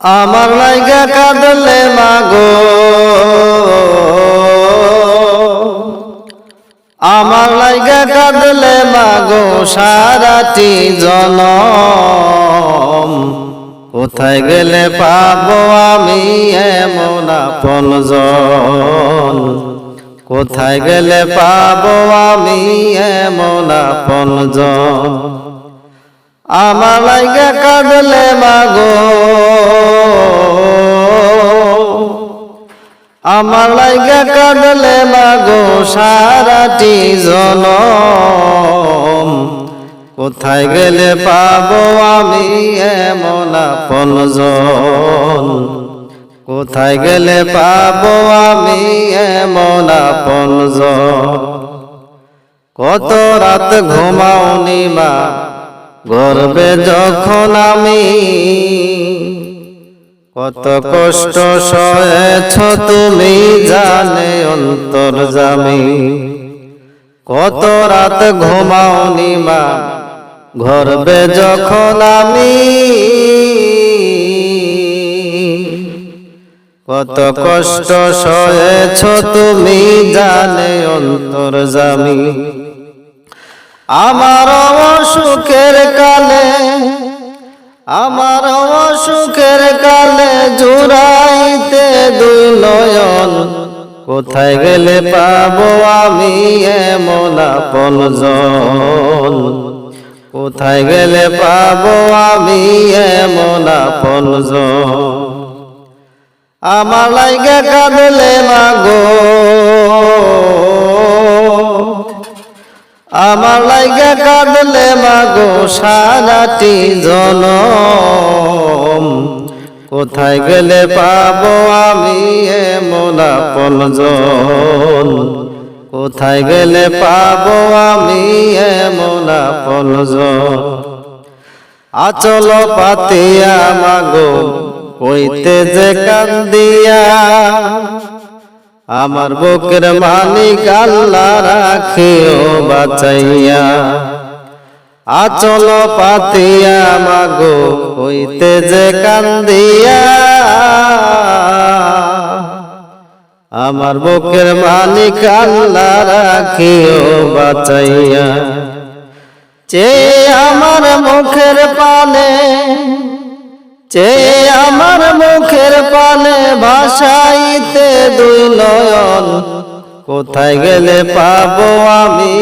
আমার লাইগা কাঁদলে মাগো। আমার লাইগা কাঁদলে মাগো, সারাটি জনম। কোথায় গেলে পাবো আমি এমন আপন জন? কোথায় গেলে পাবো আমি এমন আপন জন? আমার লাইগা কাঁদলে মাগো। আমার লাইগা কাঁদলে মাগো সারাটি জনম। কোথায় গেলে পাবো আমি এমন আপন জন? কোথায় গেলে পাবো আমি এমন আপন জন? কত রাত ঘুমাওনি মা গর্বে যখন আমি কত কষ্ট সয়েছ তুমি জানে অন্তর জামি। কত রাত ঘুমাওনি মা, গর্বে যখন আমি। কত কষ্ট সয়েছ তুমি জানে অন্তর জামি। আমার অসুখের কালে, আমার অসুখের কালে জুড়াইতে দুই নয়ন। কোথায় গেলে পাবো আমি এমন আপন কোথায় গেলে পাবো আমি এমন আপন আমার লাইগে কাঁদলে মাগো। আমার লাইগা কাঁদলে মাগো সারাটি জনম। কোথায় গেলে পাবো আমি এমন আপন জন? কোথায় গেলে পাবো আমি এমন আপন জন? আচল পাতিয়া মাগো, কইতে যে কান্দিয়া। আমার বুকের মালিক আল্লাহ রাখিও বাঁচাইয়া। আচল পাতিয়া মাগো হইতে যে কান্দিয়া। আমার বুকের মালিক আল্লাহ রাখিও বাঁচাইয়া। চে আমার মুখের পানে চে আমার মুখের পানে ভাষাইতে দুই নয়ন, কোথায় গেলে পাবো আমি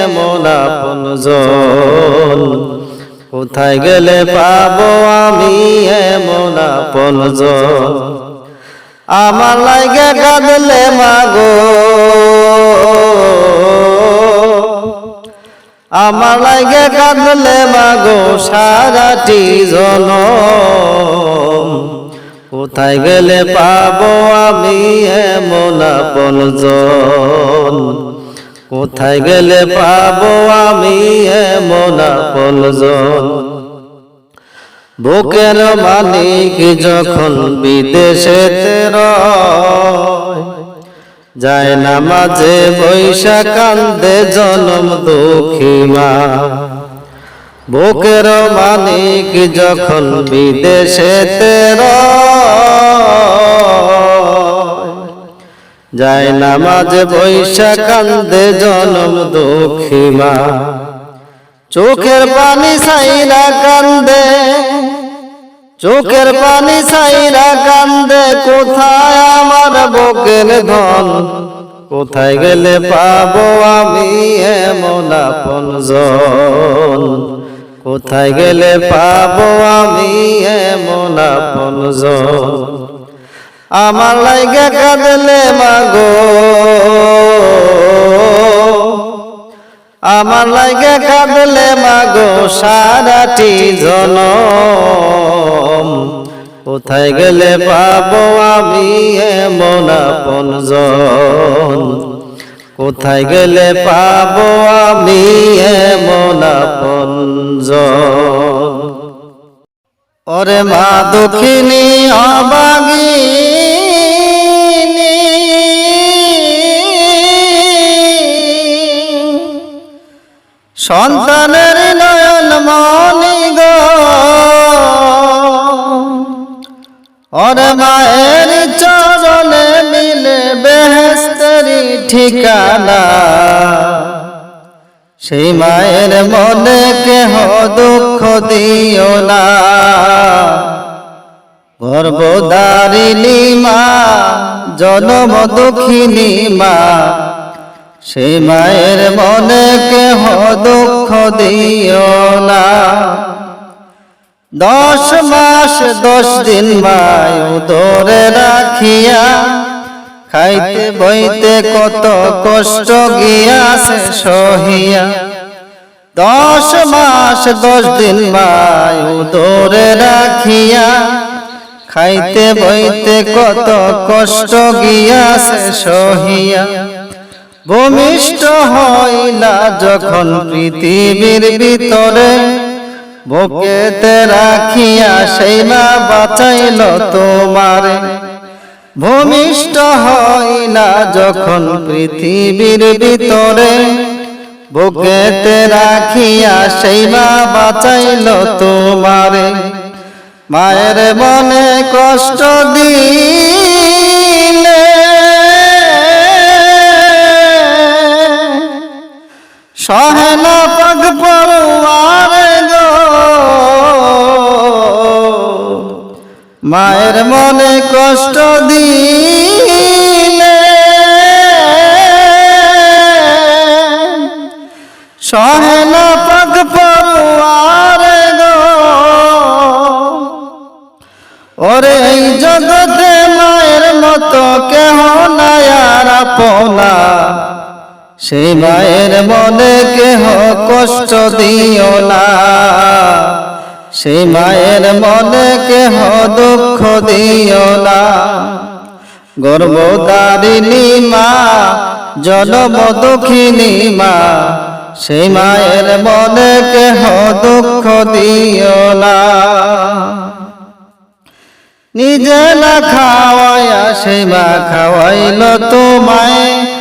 এমন আপন জন? কোথায় গেলে পাবো আমি এমন আপন জন? আমার লাগে কাঁদলে মাগো। আমার লাগে কাঁদলে মাগো সারাটি জনম। কোথায় গেলে পাবো আমি এমন আপন জন? কোথায় গেলে পাবো আমি এমন আপন জন? বুকের মালিক যখন বিদেশে যায় না মাঝে বৈশা কান্দে জনম দুঃখী মা। বুকের মালিক যখন বিদেশে যায় না মাঝে বৈশা কান্দে জনম দুঃখী মা। চোখের পানি সাইরা কান্দে চোখের পানি সাইরা কান্দে কোথায় আমার বুকের ধন? কোথায় গেলে পাবো আমি এমন আপন জন? কোথায় গেলে পাবো আমি এমন আপন জন? আমার লাইগে কাঁদলে মাগো। আমার লাগে কাঁদলে মাগো সারাটি জনম। কোথায় গেলে পাবো আমি এমন আপন জন? কোথায় গেলে পাবো আমি এমন আপন জন? ওরে মা দক্ষিণী অবাগিনী সন্তানের নয়ন মনি গো। ওরে মায়ের চরণে মিলে বেহেস্তেরি ঠিকানা। সেই মায়ের মনে কেহ দুঃখ দিও না। গর্ভদারিণী মা, জনম দুঃখিনী মা সেই মায়ের মনে কেহ দুঃখ দিও না। দশ মাস, দশ দিন মায় উদরে রাখিয়া, খাইতে বইতে কত কষ্ট গিয়াছে সহিয়া। দশ মাস, দশ দিন মায় উদরে রাখিয়া, খাইতে বইতে কত কষ্ট গিয়াছে সহিয়া। ভূমিষ্ঠ হইলা যখন পৃথিবীর ভিতরে, বুকেতে রাখিয়া সেই মা বাঁচাইল তোমারে। ভূমিষ্ঠ হইলা যখন পৃথিবীর ভিতরে, বুকেতে রাখিয়া সেই মা বাঁচাইল তোমারে। মায়ের মনে কষ্ট দিলে সহেনা পগ পড়ুয়ার গো। মায়ের মনে কষ্ট দিলে। সহেনা পগ পড়ুয়ার গো। ওরে এই জগতে মায়ের মতো কেহ নায়ার আপনা। সেই মায়ের মনে কেহ কষ্ট দিও না। সেই মায়ের মনে কেহ দুঃখ দিও না। গর্ভদারিণী মা, জনম দুঃখিনী মা, সেই মায়ের মনে কেহ দুঃখ দিও না। নিজে না খাওয়াইয়া সেই মা খাওয়াইল তোমায়।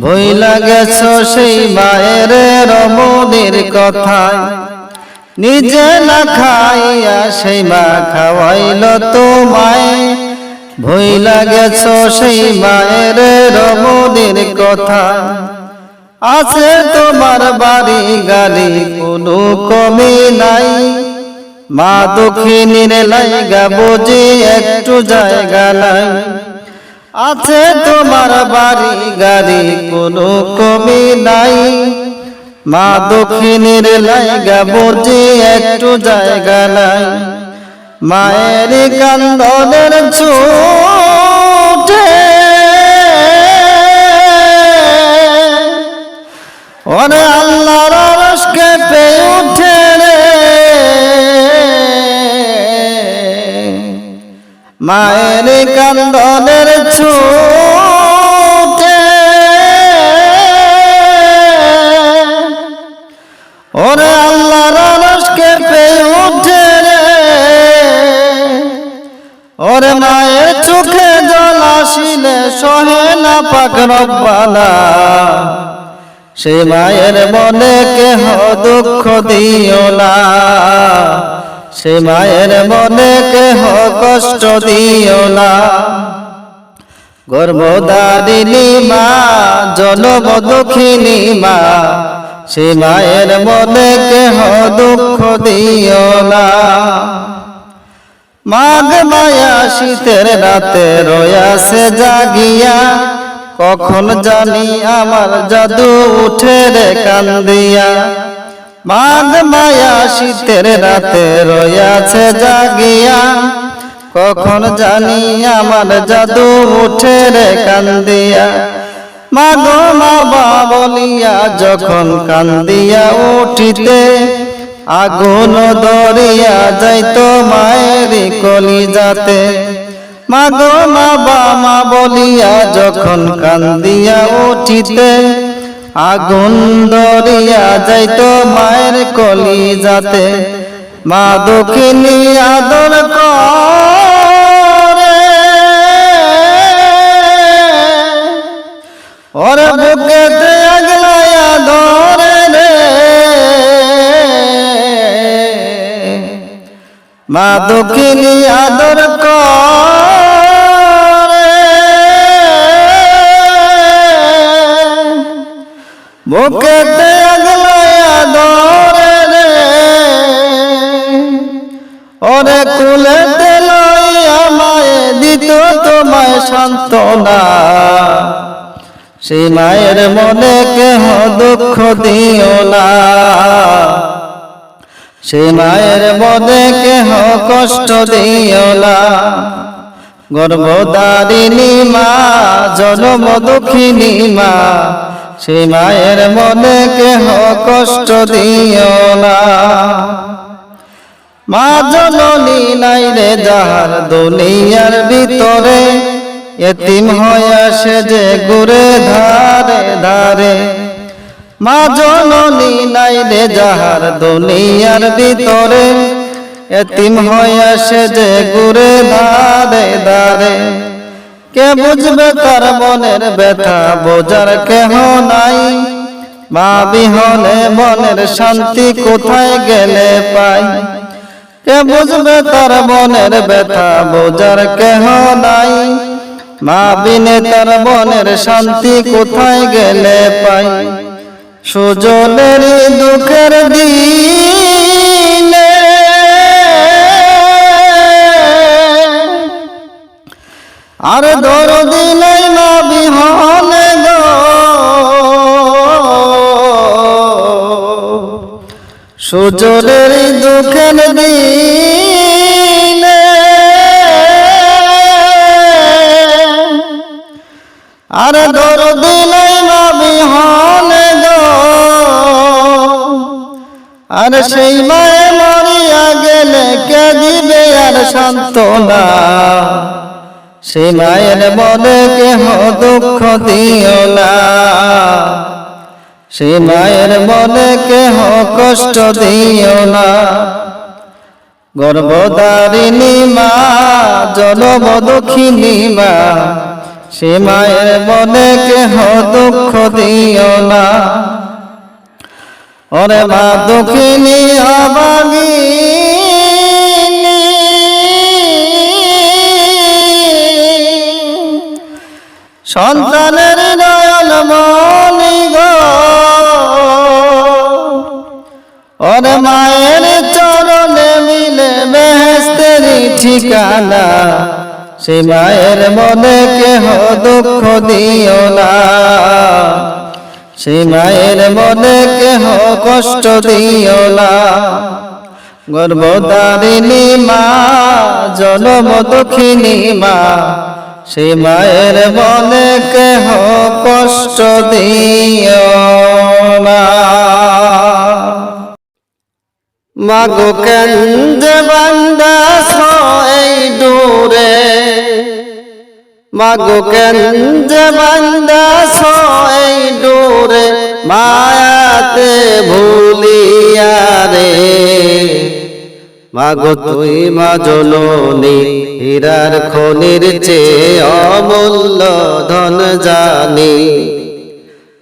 ভইলা গেছ সেই মায়ের রমণীর কথায় নিজে না খাইয়া সেই মা খাওয়াইল তোমায়। ভইলা গেছ সেই মায়ের রমণীর কথা। আছে তোমার বাড়ি গালি, কোনো কমি নাই। মা দক্ষিণীর লাইগা বুঝি একটু জায়গা নাই। আছে তোমার বাড়ি গাড়ি, কোনো কমি নাই। মা দক্ষিণের লাইগা বুঝি একটু জায়গা নাই। মায়ের কান্দনের ছুটে রব্বানা সে মায়ের মনে কেহ দুঃখ দিও না। সে মায়ের মনে কেহ কষ্ট দিও না। গর্ভদারিণী মা, জনম দুঃখিনী মা, সে মায়ের মনে কেহ দুঃখ দিও না। মাঘ মায়া শীতের রাতে রয়াছে জাগিয়া কখন জানি আমার জাদু উঠে রে কান্দিয়া মাঘ মায়া শীতের রাতে রয়াছে জাগিয়া। কখন জানি আমার জাদু উঠে রে কান্দিয়া মাগো মা বলিয়া যখন কান্দিয়া উঠিতে, আগুন দরিয়া যাইতো মায়ের কলি যাতে মাগো মা বামা বলিয়া যখন কান্দিয়া উঠিতে, আগুন দরিয়া যাইতো মায়ের কলি যাতে মা দক্ষিণী আদর করে। ওরে বুকেতে মা দক্ষিণী সান্ত্বনা সেই মায়ের মনে কেহ দুঃখ দিও না। সেই মায়ের মনে কেহ কষ্ট দিও না। গর্ভদারিণী মা, জনম দুঃখিনী মা সেই মায়ের মনে কেহ কষ্ট দিও না। মা জননী নাই রে যাহার দুনিয়ার ভিতরে। এতিম হয়ে সে যে গুরে ধারে ধারে। মা জননী নাই রে যাহার দুনিয়ার ভিতরে। এতিম হয়ে সে যে গুরে ধারে ধারে। কে বুঝবে তার মনের ব্যথা, বোঝার কেহ নাই। মা বিহনে মনের শান্তি কোথায় গেলে পাই? কে বুঝবে তার মনের ব্যথা, বোঝার কেহ নাই। মা বিনে তার মনের শান্তি কোথায় গেলে পাই? সুজনের দুঃখের দিনে। আর দরদি নাই মা বিহনে সুজনের দুঃখের দিনে। আর সেই মায়ে মরিয়া গেলে কে দিবে আর সান্ত্বনা? সে মায়ের মনে কেহ দুঃখ দিও না। সে মায়ের মনে কেহ কষ্ট দিও না। গর্ভদারিণী মা, জনম দুঃখিনী মা, সে মায়ের মনে কেহ দুঃখ দিও না। ওরে মা দুঃখিনী অবাগী সন্তানের নয়ন মনি গো। ওরে মায়ের চরণে মিলে বেহেস্তের ঠিকানা। সে মায়ের মনে কেহ দুঃখ দিও না। সে মায়ের মনে কেহ কষ্ট দিও না। গর্ভদারিণী মা, জনম দুঃখিনী মা সে মায়ের মনে কেহ কষ্ট দিও না। মাগো কেন্দ্রে বান্দা এই দূরে। মাগো কেন্দ্রে বান্দা এই দূরে মায়াতে ভুলিয়া রে। মাগো তুই মা জননী, হীরার খনির চেয়ে অমূল্য ধন জানি।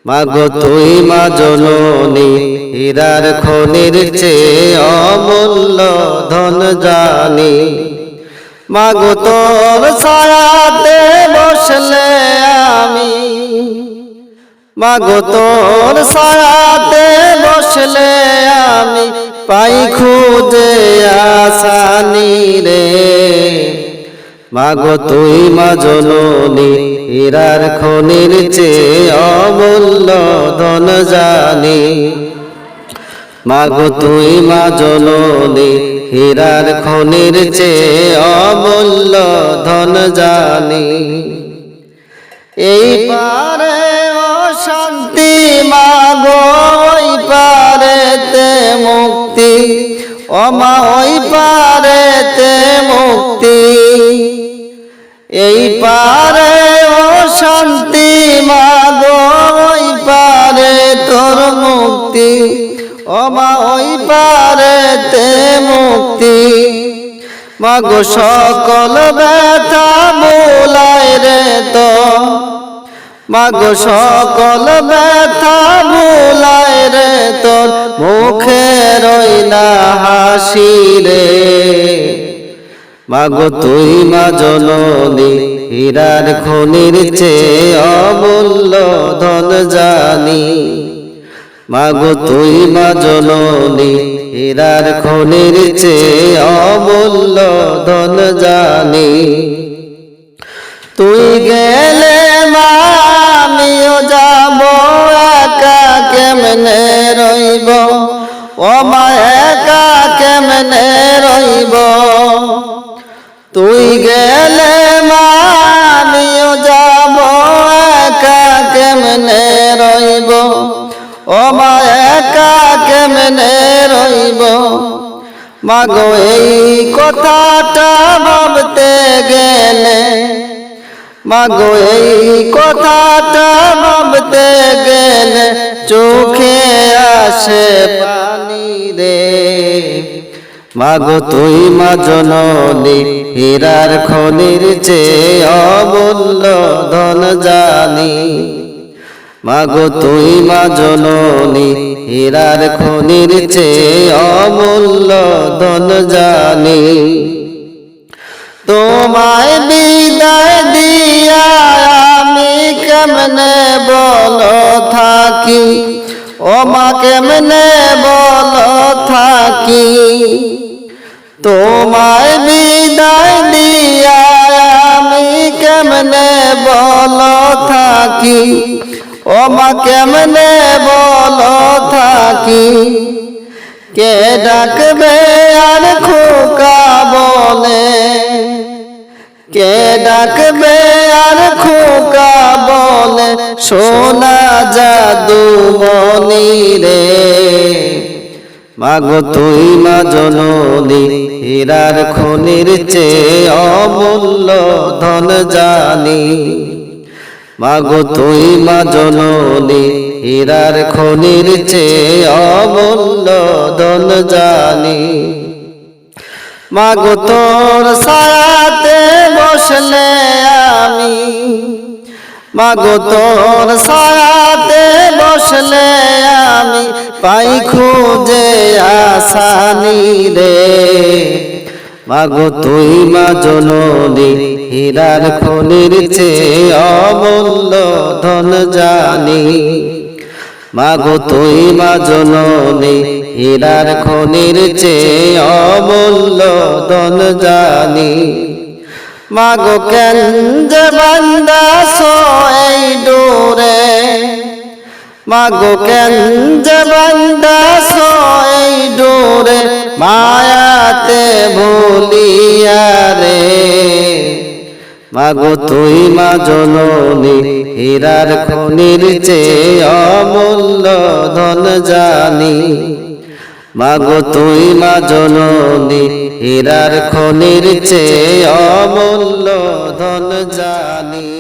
মাগো তুই মা জননী, হীরার খনির চেয়ে অমূল্য ধন জানি। মাগো তোর ছায়াতে বসলে আমি। মাগো তোর ছায়াতে বসলে আমি। পাই খুঁজে আসানি রে। মাগো তুই মা জননী হীরার খনির চেয়ে অমূল্য ধন জানি। মাগো তুই মা জননী হীরার খনির চেয়ে অমূল্য ধন জানি। এই পারে অশান্তি মাগো, ওই পারেতে মুক্তি অমা ওই পারেতে মুক্তি। এই পারে অশান্তি মাগো, ওই পারে তোর মুক্তি অমা ওই পারেতে মুক্তি। মাগো সকল ব্যথা মোলায় রে তো। মাগো সকল ব্যথা মোলায় রে তোর মুখে রইনা হাসি রে। মাগো তুই মা জননী, হীরার খনির চেয়ে অমূল্য ধন জানি। মাগো তুই মা জননী হীরার খনির চেয়ে অমূল্য ধন জানি। তুই গেলে মামিও যাব, একা কেমনে রইব? ও মা, একা কেমনে রইব? মাগো, এই কথাটা ভাবতে গেলে, মাগো, এই কথাটা ভাবতে গেলে চোখে আসে পানি রে। মাগো, তুই মা জননী, হীরার খনির চেয়ে অমূল্য ধন জানি। মাগো তুই মা জননী, হীরার খনির চেয়ে অমূল্য ধন জানি। তোমায় বিদায় দিয়া আমি কেমনে বল থাকি? ও মা কেমনে বল থাকি? তোমায় বিদায় দিয়া আমি কেমনে বল থাকি? ও মা কেমনে বলো থাকি? কে ডাকবে আর খোকা বলে? কে ডাকবে আর খোকা বলে? সোনা জাদু মনি রে। মাগো তুই মা জননী, হীরার খনির চেয়ে অমূল্য ধন জানি। মাগো তুই মা জননী, হীরার খনির চেয়ে অমূল্য ধন জানি। মাগো তোর সায়াতে বসলে আমি। মাগো তোর সায়াতে বসলে আমি, পাই খুঁজে আসানি রে। মাগো তুই মা জননী, হীরার খনির চেয়ে অমূল্য ধন জানি। মাগো তুই মা জননী, হীরার খনির চেয়ে অমূল্য ধন জানি। মাগো কেন যে বান্দা সোই ডোরে। মাগো কেন যে বান্দা সোই ডোরে। মায়াতে ভুলিয়া রে। মাগো তুই মা জননী, হীরার খনির চেয়ে অমূল্য ধন জানি। মাগো তুই মা জননী, হীরার খনির চেয়ে অমূল্য ধন জানি।